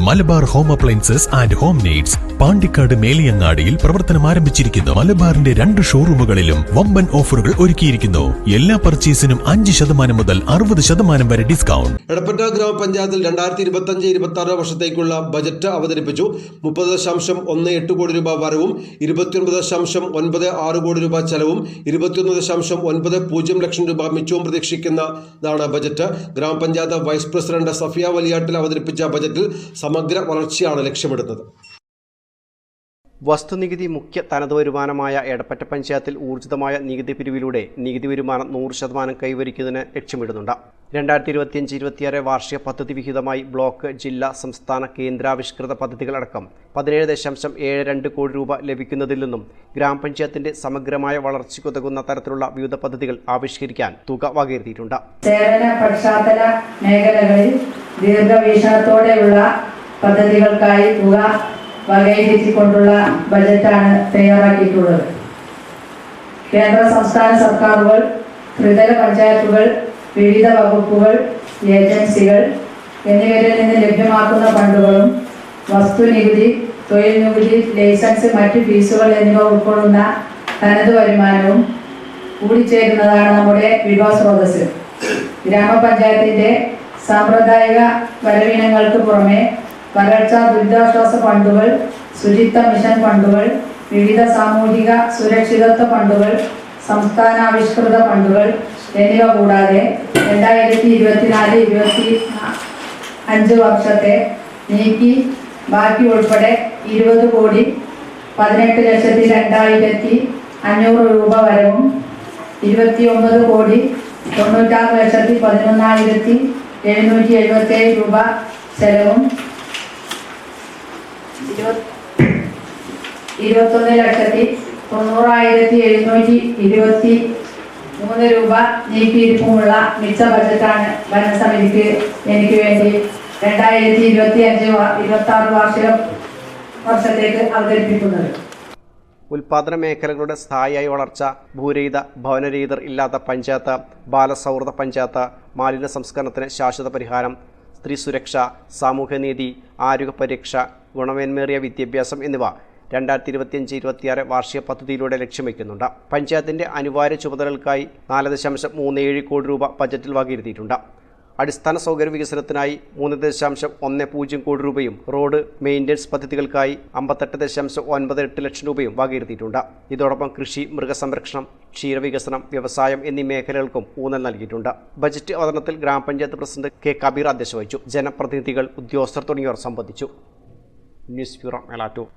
Malabar home appliances and home needs Pandikkad മേലിയങ്ങാടിയിൽ പ്രവർത്തനം ആരംഭിച്ചിരിക്കുന്നു. മലബാറിന്റെ രണ്ട് ഷോറൂമുകളിലും വമ്പൻ ഓഫറുകൾ ഒരുക്കിയിരിക്കുന്നു. എല്ലാ പർച്ചേസിനും അഞ്ച് ശതമാനം മുതൽ അറുപത് ശതമാനം വരെ ഡിസ്കൗണ്ട്. എടപ്പറ്റ ഗ്രാമപഞ്ചായത്തിൽ രണ്ടായിരത്തി ഇരുപത്തി അഞ്ച് ഇരുപത്തി ആറ് വർഷത്തേക്കുള്ള ബജറ്റ് അവതരിപ്പിച്ചു. മുപ്പത് ദശാംശം ഒന്ന് എട്ട് കോടി രൂപ വരവും ഇരുപത്തിയൊൻപത് ദശാംശം ഒൻപത് ആറ് കോടി രൂപ ചെലവും ഇരുപത്തിയൊന്ന് ദശാംശം ഒൻപത് പൂജ്യം ലക്ഷം രൂപ മിച്ചവും പ്രതീക്ഷിക്കുന്നതാണ് ബജറ്റ്. ഗ്രാമപഞ്ചായത്ത് വൈസ് പ്രസിഡന്റ് സഫിയ വലിയാട്ടിൽ അവതരിപ്പിച്ച ബജറ്റിൽ സമഗ്ര വളർച്ചയാണ് ലക്ഷ്യമിടുന്നത്. വസ്തുനികുതി മുഖ്യ തനത് വരുമാനമായ എടപ്പറ്റ പഞ്ചായത്തിൽ ഊർജിതമായ നികുതി പിരിവിലൂടെ നികുതി വരുമാനം നൂറ് ശതമാനം കൈവരിക്കുന്നതിന് ലക്ഷ്യമിടുന്നുണ്ട്. രണ്ടായിരത്തി ഇരുപത്തിയഞ്ച് ഇരുപത്തിയാറ് വാർഷിക പദ്ധതി വിഹിതമായി ബ്ലോക്ക് ജില്ലാ സംസ്ഥാന കേന്ദ്രാവിഷ്കൃത പദ്ധതികളടക്കം പതിനേഴ് ദശാംശം ഏഴ് രണ്ട് കോടി രൂപ ലഭിക്കുന്നതിൽ നിന്നും ഗ്രാമപഞ്ചായത്തിന്റെ സമഗ്രമായ വളർച്ചയ്ക്കുതകുന്ന തരത്തിലുള്ള വിവിധ പദ്ധതികൾ ആവിഷ്കരിക്കാൻ തുക വകയിരുത്തിയിട്ടുണ്ട്. സേവന പശ്ചാത്തല മേഖലകളിൽ ദീർഘവീക്ഷണത്തോടെയുള്ള പദ്ധതികൾക്കായി തുക വകയിരുത്തിക്കൊണ്ടുള്ള ബജറ്റാണ് തയ്യാറാക്കിയിട്ടുള്ളത്. കേന്ദ്ര സംസ്ഥാന സർക്കാരുകൾ ത്രിതല പഞ്ചായത്തുകൾ വിവിധ വകുപ്പുകൾ ഏജൻസികൾ എന്നിവരിൽ നിന്ന് ലഭ്യമാക്കുന്ന ഫണ്ടുകളും വസ്തുനികുതി തൊഴിൽ നികുതി ലൈസൻസ് മറ്റ് ഫീസുകൾ എന്നിവ ഉൾക്കൊള്ളുന്ന തനത് വരുമാനവും കൂടിച്ചേരുന്നതാണ് നമ്മുടെ വിഭവ സ്രോതസ് ഗ്രാമപഞ്ചായത്തിന്റെ സാമ്പ്രദായിക വരവിനങ്ങൾക്ക് പുറമെ വരൾച്ച ദുരിതാശ്വാസ ഫണ്ടുകൾ ശുചിത്വ മിഷൻ ഫണ്ടുകൾ വിവിധ സാമൂഹിക സുരക്ഷിതത്വ ഫണ്ടുകൾ സംസ്ഥാനാവിഷ്കൃത ഫണ്ടുകൾ എന്നിവ കൂടാതെ രണ്ടായിരത്തി ഇരുപത്തിനാല് ഇരുപത്തി അഞ്ച് വർഷത്തെ നീക്കി ബാക്കി ഉൾപ്പെടെ ഇരുപത് കോടി പതിനെട്ട് ലക്ഷത്തി രണ്ടായിരത്തി അഞ്ഞൂറ് രൂപ വരവും ഇരുപത്തി ഒമ്പത് കോടി തൊണ്ണൂറ്റാറ് ലക്ഷത്തി പതിനൊന്നായിരത്തി എഴുന്നൂറ്റി എഴുപത്തേഴ് രൂപ ചെലവും ഇരുപത്തൊന്ന് ലക്ഷത്തി തൊണ്ണൂറായിരത്തി എഴുന്നൂറ്റി ഇരുപത്തി മൂന്ന് രൂപ നീക്കിയിരിപ്പുമുള്ള മിച്ച ബജറ്റാണ് ഭരണസമിതിക്ക് എനിക്ക് വേണ്ടി രണ്ടായിരത്തി ഇരുപത്തി അഞ്ച് ഇരുപത്തി ആറ് വാർഷിക വർഷത്തേക്ക് അവതരിപ്പിക്കുന്നത്. ഉൽപാദന മേഖലകളുടെ സ്ഥായിയായ വളർച്ച ഭൂരഹിത ഭവനരഹിതർ ഇല്ലാത്ത പഞ്ചായത്ത് ബാലസൗഹൃദ പഞ്ചായത്ത് മാലിന്യ സംസ്കരണത്തിന് ശാശ്വത പരിഹാരം സ്ത്രീ സുരക്ഷ സാമൂഹ്യനീതി ആരോഗ്യ പരിരക്ഷ ഗുണമേന്മേറിയ വിദ്യാഭ്യാസം എന്നിവ രണ്ടായിരത്തി ഇരുപത്തിയഞ്ച് ഇരുപത്തിയാറ് വാർഷിക പദ്ധതിയിലൂടെ ലക്ഷ്യം വയ്ക്കുന്നുണ്ട്. പഞ്ചായത്തിന്റെ അനിവാര്യ ചുമതലകൾക്കായി നാല് ദശാംശം മൂന്ന് ഏഴ് കോടി രൂപ ബജറ്റിൽ വകയിരുത്തിയിട്ടുണ്ട്. അടിസ്ഥാന സൗകര്യ വികസനത്തിനായി മൂന്ന് ദശാംശം ഒന്ന് പൂജ്യം കോടി രൂപയും റോഡ് മെയിന്റനൻസ് പദ്ധതികൾക്കായി അമ്പത്തെട്ട് ദശാംശം ഒൻപത് എട്ട് ലക്ഷം രൂപയും വകയിരുത്തിയിട്ടുണ്ട്. ഇതോടൊപ്പം കൃഷി മൃഗസംരക്ഷണം ക്ഷീരവികസനം വ്യവസായം എന്നീ മേഖലകൾക്കും ഊന്നൽ നൽകിയിട്ടുണ്ട്. ബജറ്റ് അവതരണത്തിൽ ഗ്രാമപഞ്ചായത്ത് പ്രസിഡന്റ് കെ കബീർ അധ്യക്ഷ വഹിച്ചു. ജനപ്രതിനിധികൾ ഉദ്യോഗസ്ഥർ തുടങ്ങിയവർ സംബന്ധിച്ചു. nisfi melato.